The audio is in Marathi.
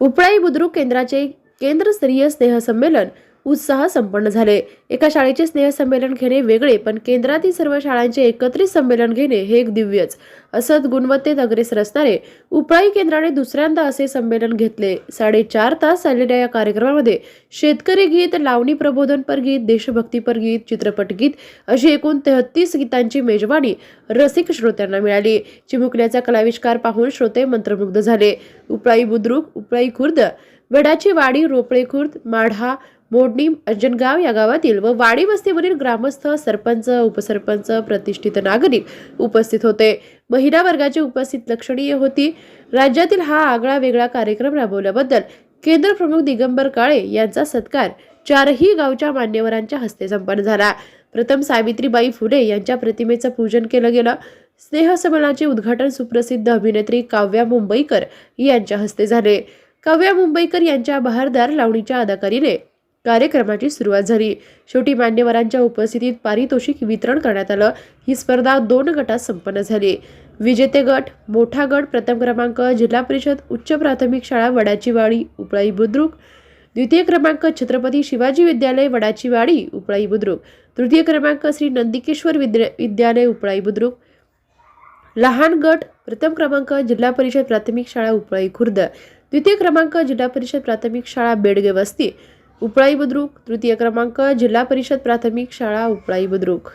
उपळाई बुद्रुक केंद्राचे केंद्रस्तरीय स्नेहसंमेलन उत्साह संपन्न झाले. एका शाळेचे स्नेहसंमेलन घेणे वेगळे पण केंद्रातील सर्व शाळांचे एकत्रित संमेलन घेणे हे एक दिव्यच. असत गुणवत्तेत अग्रेसर असणारे उपळाई केंद्राने दुसऱ्यांदा असे संमेलन घेतले. साडेचार तास चाललेल्या या कार्यक्रमामध्ये शेतकरी गीत लावणी प्रबोधनपर गीत देशभक्तीपर गीत चित्रपट गीत अशी एकूण तेहतीस गीतांची मेजवानी रसिक श्रोत्यांना मिळाली. चिमुकल्याचा कलाविष्कार पाहून श्रोते मंत्रमुग्ध झाले. उपळाई बुद्रुक उपळाई खुर्द वेडाची वाडी रोपळे खुर्द माढा मोडणी अंजनगाव या गावातील व वाडी वस्तीवरील ग्रामस्थ सरपंच उपसरपंच प्रतिष्ठित नागरिक उपस्थित होते. महिला वर्गाची उपस्थित लक्षणीय होती. राज्यातील हा आगळा वेगळा कार्यक्रम राबवल्याबद्दल केंद्र प्रमुख दिगंबर काळे यांचा सत्कार चारही गावच्या मान्यवरांच्या हस्ते संपन्न झाला. प्रथम सावित्रीबाई फुले यांच्या प्रतिमेचं पूजन केलं गेलं. स्नेहसमनाचे उद्घाटन सुप्रसिद्ध अभिनेत्री काव्या मुंबईकर यांच्या हस्ते झाले. काव्या मुंबईकर यांच्या बहारदार लावणीच्या अदाकारीने कार्यक्रमाची सुरुवात झाली. शेवटी मान्यवरांच्या उपस्थितीत पारितोषिक वितरण करण्यात आलं. ही स्पर्धा दोन गटात संपन्न झाली. विजेते गट मोठा गट प्रथम क्रमांक जिल्हा परिषद उच्च प्राथमिक शाळा वडाचीवाडी उपळाई बुद्रुक. द्वितीय क्रमांक छत्रपती शिवाजी विद्यालय वडाचीवाडी उपळाई बुद्रुक. तृतीय क्रमांक श्री नंदिकेश्वर विद्या विद्यालय उपळाई बुद्रुक. लहान गट प्रथम क्रमांक जिल्हा परिषद प्राथमिक शाळा उपळाई खुर्द. द्वितीय क्रमांक जिल्हा परिषद प्राथमिक शाळा बेडगे वस्ती. उपळाई बुद्रुक तृतीय क्रमांक जिल्हा परिषद प्राथमिक शाळा उपळाई बुद्रुक.